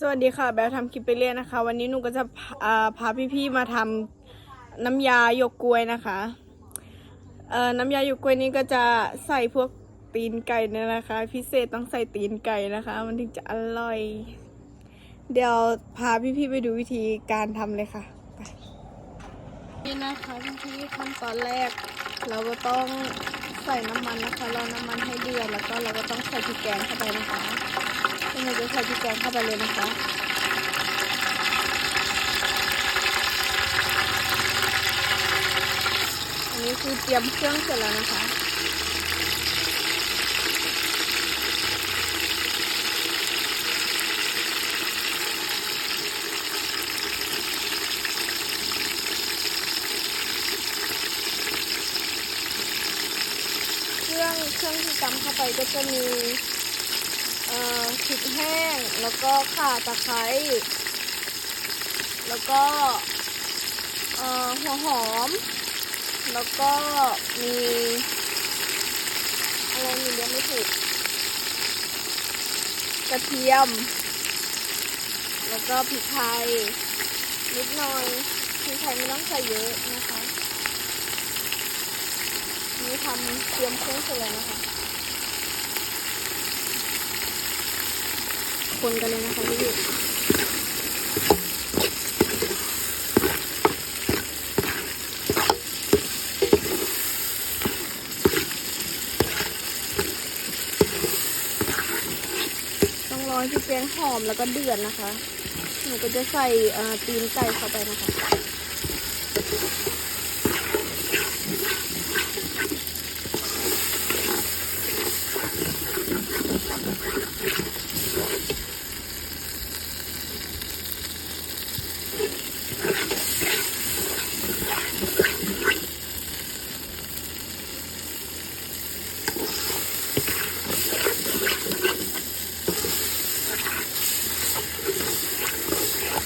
สวัสดีค่ะแบลทำคลิปไปเรื่อยนะคะ วันนี้หนูก็จะพาพาพี่ๆมาทำน้ำยาหยกกล้วยนะคะเอ่อน้ำยาหยกกล้วยนี้ก็จะใส่พวกตีนไก่เนี่ยนะคะ พิเศษต้องใส่ตีนไก่นะคะ มันถึงจะอร่อย เดี๋ยวพาพี่ๆไปดูวิธีการทำเลยค่ะไปนี่นะคะพี่ๆขั้นตอนแรก เราก็ต้องใส่น้ำมันนะคะรอน้ำมันให้เดือดแล้วก็เราก็ต้องใส่พริกแกงเข้าไปนะคะ เราจะใส่พริกแกงเข้าไปเลยนะคะอันนี้คือเตรียมเครื่องเสร็จแล้วนะคะเครื่องเครื่องที่ตำเข้าไปก็จะมี เอ่อ พริกแห้ง แล้วก็ข่าตะไคร้ แล้วก็หัวหอม แล้วก็มีอะไรมีเรียกไม่ถูกกระเทียม แล้วก็พริกไทย นิดหน่อยพริกไทยไม่ต้องใส่เยอะนะคะ นี่ทำเตรียมเครื่องเสร็จแล้วนะคะ คนกันเลยนะคะพี่ต้องรอให้พี่แกงหอมแล้วก็เดือดนะคะ หนูก็จะใส่ตีนไก่เข้าไปนะคะ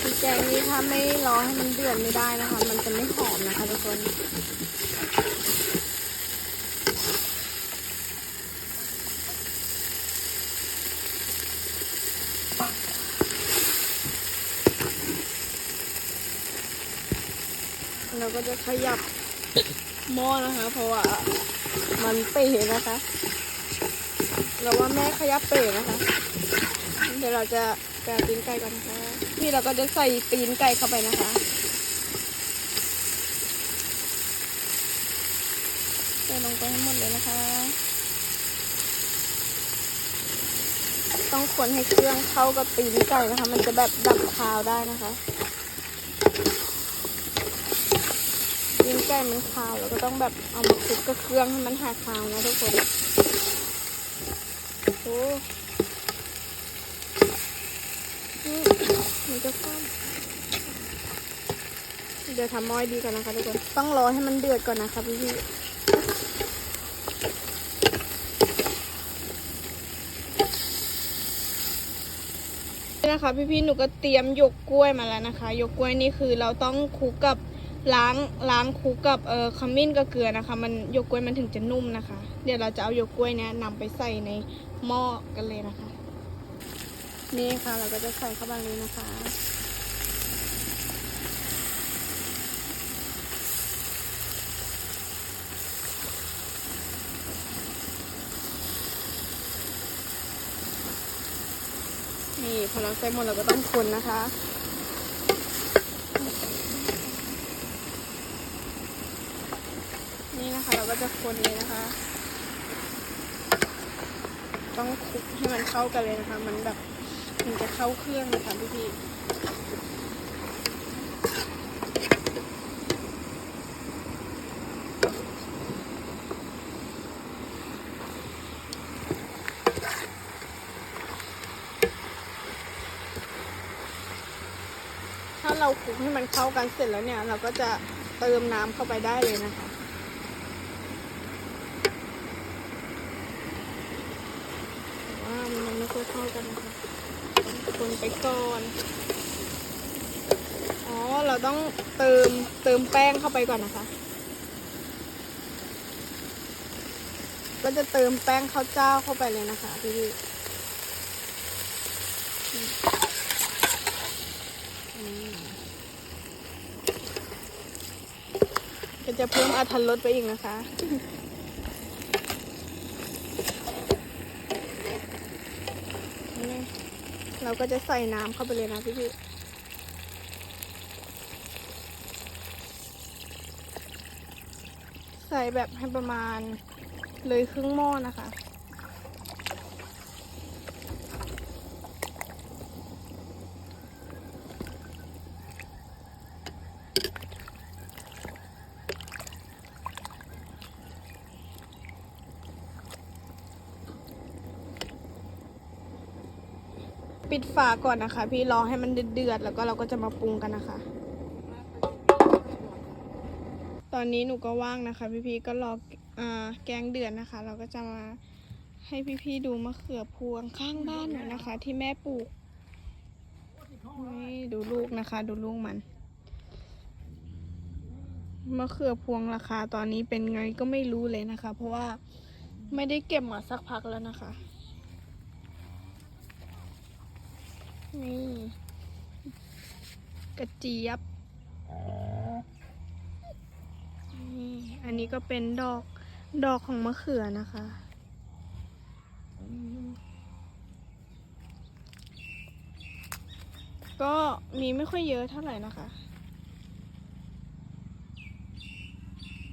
พริกแกงนี้ถ้าไม่รอให้มันเดือดไม่ได้นะคะ มันจะไม่หอมนะคะทุกคน เราก็จะขยับหม้อนะคะ เพราะว่ามันเป๋นะคะ เราว่าแม่ขยับเป๋นะคะ เดี๋ยวเราจะแกะตีนไก่ก่อนนะคะนี่เราก็จะใส่ตีนไก่เข้าไปนะคะใส่ลงไปให้หมดเลยนะคะ ต้องคนให้เครื่องเข้ากับตีนไก่นะคะ มันจะแบบดับคาวได้นะคะตีนไก่มันคาวเราก็ต้องแบบเอามาคลุกกับเครื่องให้มันหายคาวนะทุกคนโอ้มมันจะฟ้ามเดี๋ยวทำม้อยดีก่อนนะคะทุกคน ต้องรอให้มันเดือดก่อนนะคะพี่ นะคะพี่ๆหนูก็เตรียมหยกกล้วยมาแล้วนะคะหยกกล้วยนี่คือเราต้องคลุกกับล้างล้างคลุกกับเอ่อขมิ้นกับเกลือนะคะ มันหยกกล้วยมันถึงจะนุ่มนะคะ เดี๋ยวเราจะเอาหยกกล้วยเนี้ยนำไปใส่ในหม้อกันเลยนะคะ นี่ค่ะเราก็จะใส่เข้าไปเลยนะคะ นี่พอเราใส่หมดเราก็ต้องคนนะคะ นี่นะคะเราก็จะคนเลยนะคะ ต้องคลุกให้มันเข้ากันเลยนะคะ มันแบบมันจะเข้าเครื่องนะคะพี่พี่ เราคลุกให้มันเข้ากันเสร็จแล้วเนี่ย เราก็จะเติมน้ำเข้าไปได้เลยนะคะว่ามันไม่ค่อยเข้ากันนะคะคนไปก่อนอ๋อเราต้องเติมเติมแป้งเข้าไปก่อนนะคะ ก็จะเติมแป้งข้าวเจ้าเข้าไปเลยนะคะพี่พี่ ก็จะเพิ่มอรรถรสไปอีกนะคะ เราก็จะใส่น้ำเข้าไปเลยนะพี่พี่ใส่แบบให้ประมาณเลยครึ่งหม้อนะคะ ปิดฝาก่อนนะคะ พี่รอให้มันเดือดๆแล้วก็เราก็จะมาปรุงกันนะคะ ตอนนี้หนูก็ว่างนะคะ พี่ๆก็รออแกงเดือดนะคะ เราก็จะมาให้พี่ๆดูมะเขือพวงข้างบ้านหน่อยนะคะ ที่แม่ปลูกนี่ดูลูกนะคะ ดูลูกมันมะเขือพวงราคาตอนนี้เป็นไงก็ไม่รู้เลยนะคะ เพราะว่าไม่ได้เก็บมาสักพักแล้วนะคะ นี่ กระเจี๊ยบ นี่ อันนี้ก็เป็นดอกดอกของมะเขือนะคะ ก็มีไม่ค่อยเยอะเท่าไหร่นะคะ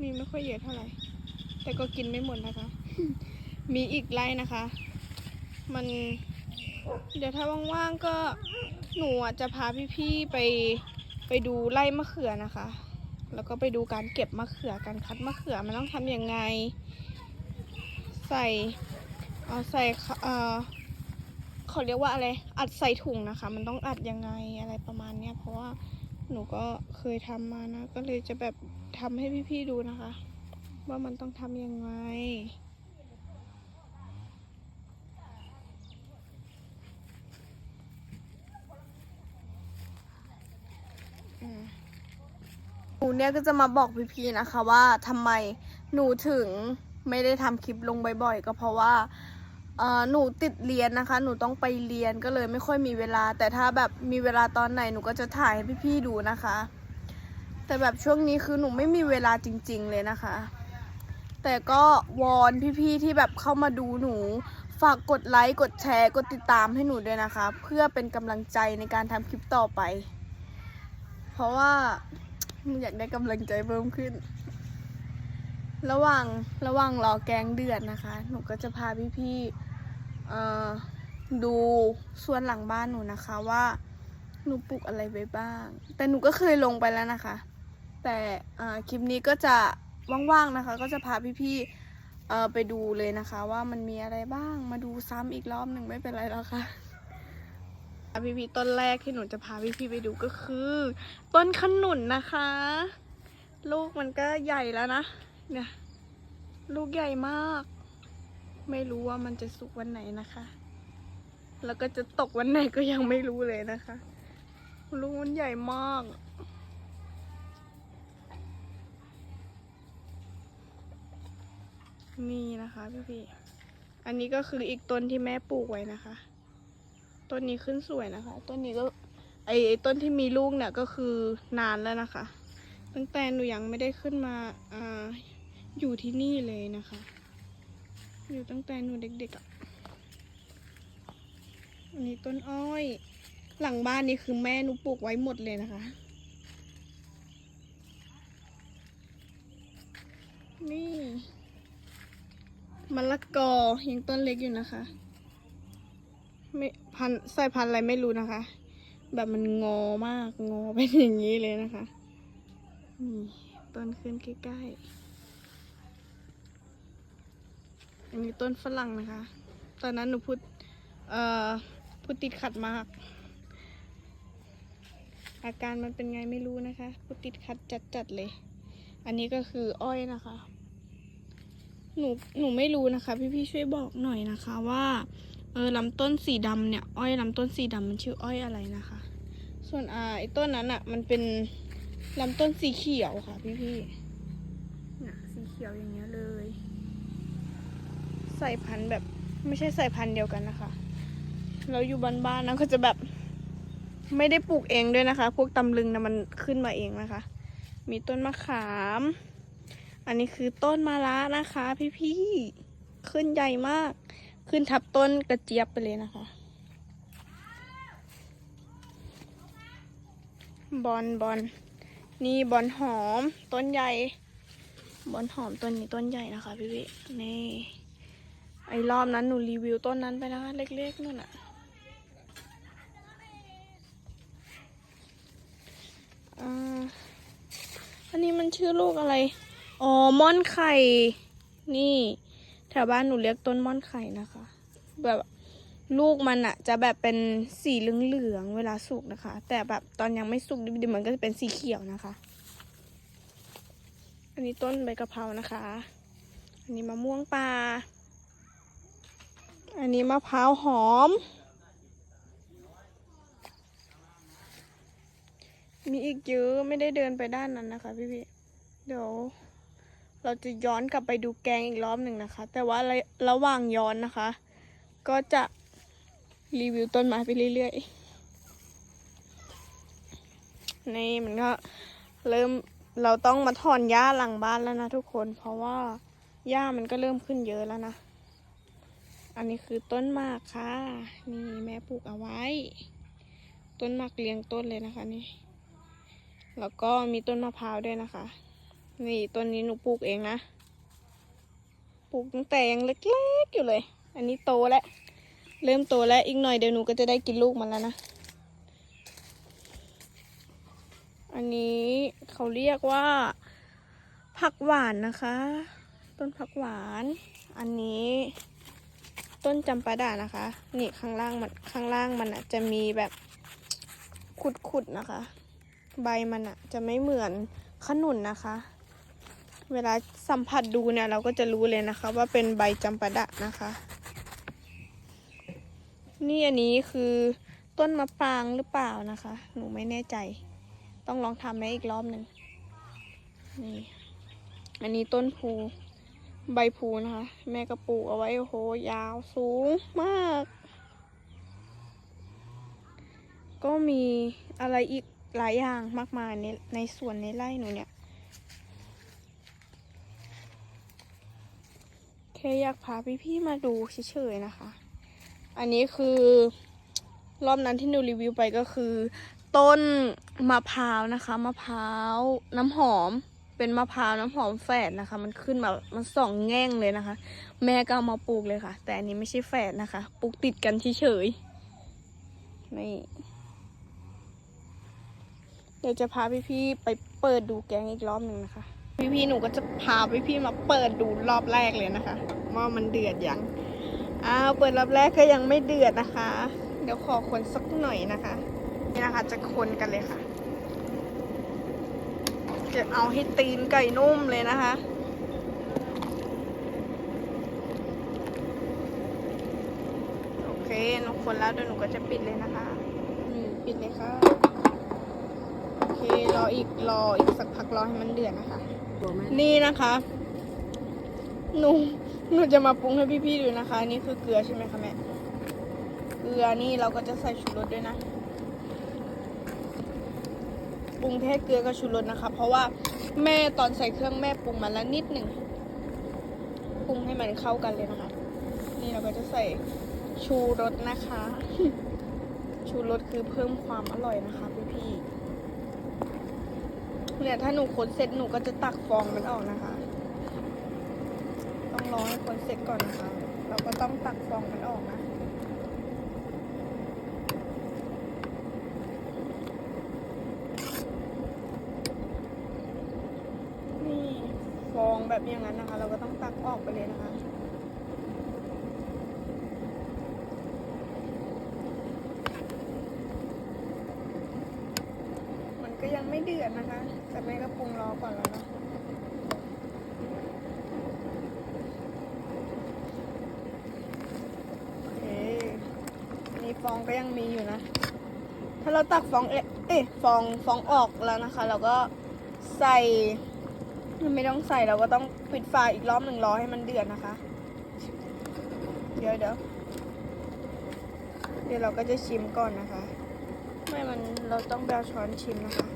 มีไม่ค่อยเยอะเท่าไหร่ แต่ก็กินไม่หมดนะคะ มีอีกไร่นะคะ มัน เดี๋ยวถ้าว่างๆก็หนูจะพาพี่ๆไปไปดูไร่มะเขือนะคะ แล้วก็ไปดูการเก็บมะเขือการคัดมะเขือมันต้องทำยังไง ใส่เอาใส่เอ่อเขาเรียกว่าอะไรอัดใส่ถุงนะคะ มันต้องอัดยังไงอะไรประมาณเนี้ยเพราะว่าหนูก็เคยทำมานะ ก็เลยจะแบบทำให้พี่ๆดูนะคะ ว่ามันต้องทำยังไง นูเนี่ยก็จะมาบอกพี่ๆนะคะว่าทำไมหนูถึงไม่ได้ทำคลิปลงบ่อยๆ ก็เพราะว่าหนูติดเรียนนะคะ หนูต้องไปเรียนก็เลยไม่ค่อยมีเวลา แต่ถ้าแบบมีเวลาตอนไหนหนูก็จะถ่ายให้พี่ๆดูนะคะ แต่แบบช่วงนี้คือหนูไม่มีเวลาจริง ๆเลยนะคะ แต่ก็วอนพี่ๆที่แบบเข้ามาดูหนูฝากกดไลค์กดแชร์กดติดตามให้หนูด้วยนะคะ เพื่อเป็นกำลังใจในการทำคลิปต่อไป เพราะว่า อยากได้กำลังใจเพิ่มขึ้น ระหว่างระหว่างรอแกงเดือดนะคะ หนูก็จะพาพี่ๆดูส่วนหลังบ้านหนูนะคะว่าหนูปลูกอะไรไว้บ้าง แต่หนูก็เคยลงไปแล้วนะคะ แต่คลิปนี้ก็จะว่างๆนะคะ ก็จะพาพี่ๆไปดูเลยนะคะ ว่ามันมีอะไรบ้างมาดูซ้ำอีกรอบหนึ่งไม่เป็นไรแล้วค่ะ พี่พี่ต้นแรกที่หนูจะพาพี่พี่ไปดูก็คือ ต้นขนุนนะคะ ลูกมันก็ใหญ่แล้วนะเนี่ยลูกใหญ่มาก ไม่รู้ว่ามันจะสุกวันไหนนะคะ แล้วก็จะตกวันไหนก็ยังไม่รู้เลยนะคะ ลูกมันใหญ่มากนี่นะคะพี่พี่ อันนี้ก็คืออีกต้นที่แม่ปลูกไว้นะคะ ต้นนี้ขึ้นสวยนะคะ ต้นนี้ก็ไอไอต้นที่มีลูกเนี่ยก็คือนานแล้วนะคะ ตั้งแต่หนูยังไม่ได้ขึ้นมาอ่าอยู่ที่นี่เลยนะคะ อยู่ตั้งแต่หนูเด็กๆอะ่ะอันนี้ต้นอ้อย หลังบ้านนี่คือแม่หนูปลูกไว้หมดเลยนะคะ นี่มะละกอยังต้นเล็กอยู่นะคะ ไม่พันสายพันธุ์อะไรไม่รู้นะคะ แบบมันงอมากงอเป็นอย่างนี้เลยนะคะนี่ต้นขึ้นใกล้ๆอันนี้ต้นฝรั่งนะคะ ตอนนั้นหนูพูดเอ่อพูดติดขัดมาก อาการมันเป็นไงไม่รู้นะคะพูดติดขัดจัดๆเลย อันนี้ก็คืออ้อยนะคะ หนูหนูไม่รู้นะคะ พี่ๆช่วยบอกหน่อยนะคะว่า เออลำต้นสีดำเนี่ย อ้อยลำต้นสีดำมันชื่ออ้อยอะไรนะคะ ส่วนอ่าไอ้ต้นนั้นอะ มันเป็นลำต้นสีเขียวค่ะ พี่พี่ๆเนี่ยสีเขียวอย่างเงี้ยเลย ใส่พันธุ์แบบ ไม่ใช่ใส่พันธุ์เดียวกันนะคะเราอยู่บ้านๆนะก็จะแบบไม่ได้ปลูกเองด้วยนะคะ พวกตำลึงนะมันขึ้นมาเองนะคะ มีต้นมะขาม อันนี้คือต้นมะระนะคะ พี่ๆ ขึ้นใหญ่มาก ขึ้นทับต้นกระเจี๊ยบไปเลยนะคะ บอนบอนนี่บอนหอมต้นใหญ่ บอนหอมต้นนี้ต้นใหญ่นะคะพี่พี่นี่ไอ้รอบนั้นหนูรีวิวต้นนั้นไปนะคะเล็กๆนู่นอะอันนี้มันชื่อลูกอะไร อ๋อ ม่อนไข่ นี่ ถวบ้านหนูเรียกต้นม่อนไข่นะคะ แบบลูกมันอะจะแบบเป็นสีเหลืองๆเวลาสุกนะคะ แต่แบบตอนยังไม่สุกดิบๆมันก็จะเป็นสีเขียวนะคะ อันนี้ต้นใบกะเพรานะคะ อันนี้มะม่วงป่าอันนี้มะพร้าวหอม มีอีกเยอะไม่ได้เดินไปด้านนั้นนะคะพี่พี่ๆเดี๋ยว เราจะย้อนกลับไปดูแกงอีกรอบหนึ่งนะคะ แต่ว่าระระหว่างย้อนนะคะ ก็จะรีวิวต้นไม้ไปเรื่อยๆ นี่มันก็เริ่มเราต้องมาถอนหญ้าหลังบ้านแล้วนะทุกคน เพราะว่าหญ้ามันก็เริ่มขึ้นเยอะแล้วนะ อันนี้คือต้นหมากค่ะ นี่แม่ปลูกเอาไว้ ต้นหมากเลี้ยงต้นเลยนะคะนี่ แล้วก็มีต้นมะพร้าวด้วยนะคะ นี่ต้นนี้หนูปลูกเองนะ ปลูกตั้งแต่ยังเล็กๆอยู่เลย อันนี้โตแล้ว เริ่มโตแล้วอีกหน่อยเดี๋ยวหนูก็จะได้กินลูกมันแล้วนะ อันนี้เขาเรียกว่า ผักหวานนะคะ ต้นผักหวาน อันนี้ต้นจำปาดานะคะ นี่ข้างล่างมันข้างล่างมันอะจะมีแบบขุดๆนะคะ ใบมันอะจะไม่เหมือนขนุนนะคะ เวลาสัมผัสดูเนี่ยเราก็จะรู้เลยนะคะ ว่าเป็นใบจำปาดะนะคะ นี่อันนี้คือต้นมะปรางหรือเปล่านะคะ หนูไม่แน่ใจ ต้องลองทำให้อีกรอบหนึ่งนี่อันนี้ต้นพูใบพูนะคะ แม่ก็ปลูกเอาไว้โอ้โหยาวสูงมาก ก็มีอะไรอีกหลายอย่างมากมายในในสวนในไร่หนูเนี่ย ค่อยากพาพี่ๆมาดูเฉยๆนะคะ อันนี้คือรอบนั้นที่หนูรีวิวไปก็คือ ต้นมะพร้าวนะคะมะพร้าวน้ำหอมเป็นมะพร้าวน้ำหอมแฝดนะคะ มันขึ้นมา มันสองแง่งเลยนะคะ แม่ก็เอามาปลูกเลยค่ะ แต่อันนี้ไม่ใช่แฝดนะคะ ปลูกติดกันเฉยๆนี่เดี๋ยวจะพาพี่ๆไปเปิดดูแกงอีกรอบหนึ่งนะคะ พี่ๆหนูก็จะพาพี่ๆมาเปิดดูรอบแรกเลยนะคะว่ามันเดือดยังอ้าวเปิดรอบแรกก็ยังไม่เดือดนะคะ เดี๋ยวขอคนสักหน่อยนะคะ นี่นะคะจะคนกันเลยค่ะจะเอาให้ตีนไก่นุ่มเลยนะคะโอเคหนูคนแล้วเดี๋ยวหนูก็จะปิดเลยนะคะนี่ปิดเลยค่ะโอเครออีกรออีกสักพักรอให้มันเดือดนะคะ นี่นะคะ หนูหนูจะมาปรุงให้พี่ๆดูนะคะ นี่คือเกลือใช่ไหมคะแม่ เกลือนี่เราก็จะใส่ชูรสด้วยนะ ปรุงแค่เกลือกับชูรสนะคะ เพราะว่าแม่ตอนใส่เครื่องแม่ปรุงมาแล้วนิดหนึ่ง ปรุงให้มันเข้ากันเลยนะคะ นี่เราก็จะใส่ชูรสนะคะ ชูรสคือเพิ่มความอร่อยนะคะพี่ๆ เนี่ยถ้าหนูคนเสร็จหนูก็จะตักฟองมันออกนะคะ ต้องรอให้คนเสร็จก่อนนะคะ เราก็ต้องตักฟองมันออกนะนี่ฟองแบบอย่างนั้นนะคะ เราก็ต้องตักออกไปเลยนะคะมันก็ยังไม่เดือดนะคะ ก่อนแล้วเนะโอเคนี่ฟองก็ยังมีอยู่นะ ถ้าเราตักฟองเอ๊ะฟองฟองออกแล้วนะคะ เราก็ใส่ไม่ต้องใส่เราก็ต้องปิดฝาอีกรอบหนึ่งรอให้มันเดือดนะคะ เดี๋ยวเดี๋ยวเดี๋ยวเราก็จะชิมก่อนนะคะ ไม่มันเราต้องไปเอาช้อนชิมนะคะ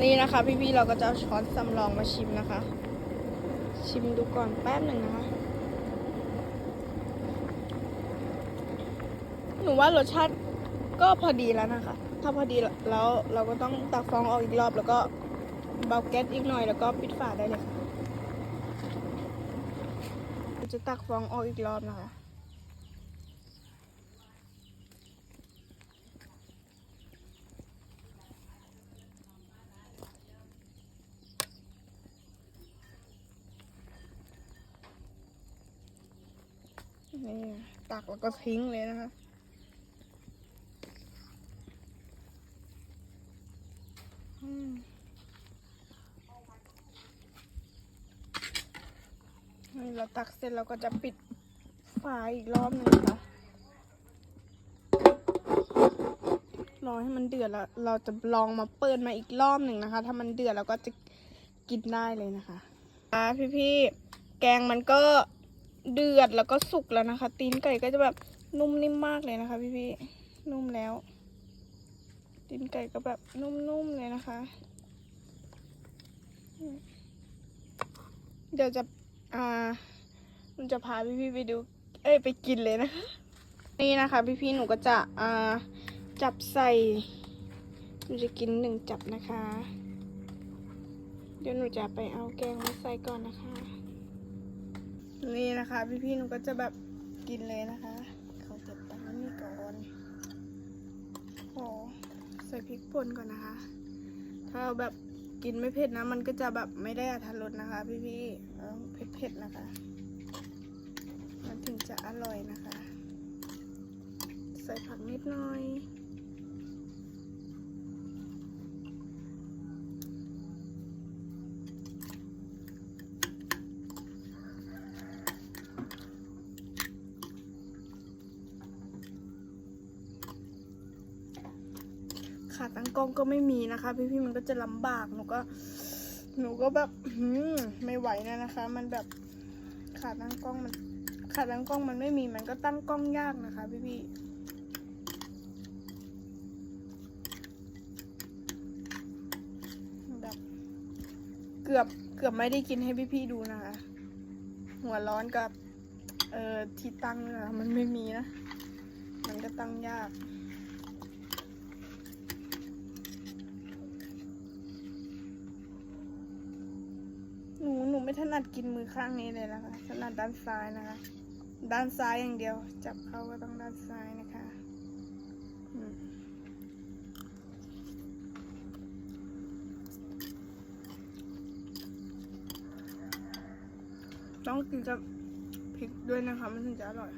นี่นะคะ พี่ๆเราก็จะเอาช้อนสำรองมาชิมนะคะ ชิมดูก่อนแป๊บหนึ่งนะคะ หนูว่ารสชาติก็พอดีแล้วนะคะ ถ้าพอดีแล้วเราก็ต้องตักฟองออกอีกรอบ แล้วก็เบาแก๊สอีกหน่อยแล้วก็ปิดฝาได้เลยค่ะเราจะตักฟองออกอีกรอบนะคะ นี่ตักแล้วก็ทิ้งเลยนะคะนี่เราตักเสร็จเราก็จะปิดฝาอีกรอบหนึ่งค่ะรอให้มันเดือดแล้วเราจะลองมาเปิดมาอีกรอบหนึ่งนะคะ ถ้ามันเดือดเราก็จะกินได้เลยนะคะอ่าพี่ๆแกงมันก็ เดือดแล้วก็สุกแล้วนะคะ ตีนไก่ก็จะแบบนุ่มนิ่มมากเลยนะคะพี่ๆนุ่มแล้ว ตีนไก่ก็แบบนุ่มๆเลยนะคะ เดี๋ยวจะอ่ามันจะพาพี่ๆไปดู เอ้ยไปกินเลยนะคะนี่นะคะ พี่ๆหนูก็จะอ่าจับใส่หนูจะกินหนึ่งจับนะคะ เดี๋ยวหนูจะไปเอาแกงมาใส่ก่อนนะคะ นี่นะคะ พี่ๆหนูก็จะแบบกินเลยนะคะเขาเก็บตังค์นี่ก่อนโอ้ใส่พริกป่นก่อนนะคะ ถ้าเราแบบกินไม่เผ็ดนะ มันก็จะแบบไม่ได้อรรถรสนะคะ พี่ๆเราต้องเผ็ดๆนะคะ มันถึงจะอร่อยนะคะ ใส่ผักนิดหน่อย กล้องก็ไม่มีนะคะ พี่ๆมันก็จะลำบากหนูก็ หนูก็แบบหืมไม่ไหวนะนะคะ มันแบบขาดตั้งกล้องมันขาดตั้งกล้องมันไม่มีมันก็ตั้งกล้องยากนะคะ พี่ๆเกือบเกือบไม่ได้กินให้พี่ๆดูนะคะ หัวร้อนกับ เอ่อที่ตั้งนะมันไม่มีนะ มันก็ตั้งยาก หนูหนู ไม่ถนัดกินมือข้างนี้เลยนะคะถนัดด้านซ้ายนะคะ ด้านซ้ายอย่างเดียว จับเขาก็ต้องด้านซ้ายนะคะต้องกินกับพริกด้วยนะคะ มันถึงจะอร่อย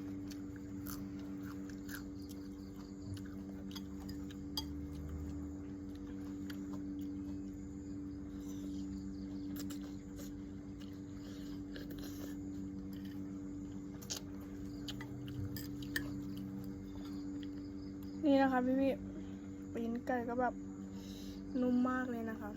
นี่นะพี่พี่ปีนไก่ก็แบบนุ่มมากเลยนะคะ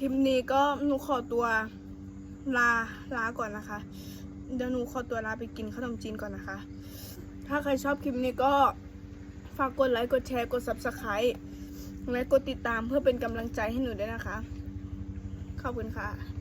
ลิปนี้ก็หนูขอตัวลาลาก่อนนะคะ เดี๋ยวหนูขอตัวลาไปกินขนมจีนก่อนนะคะ ถ้าใครชอบคลิปนี้ก็ฝากกดไลค์กดแชร์กด subscribe และกดติดตามเพื่อเป็นกำลังใจให้หนูด้วยนะคะ ขอบคุณค่ะ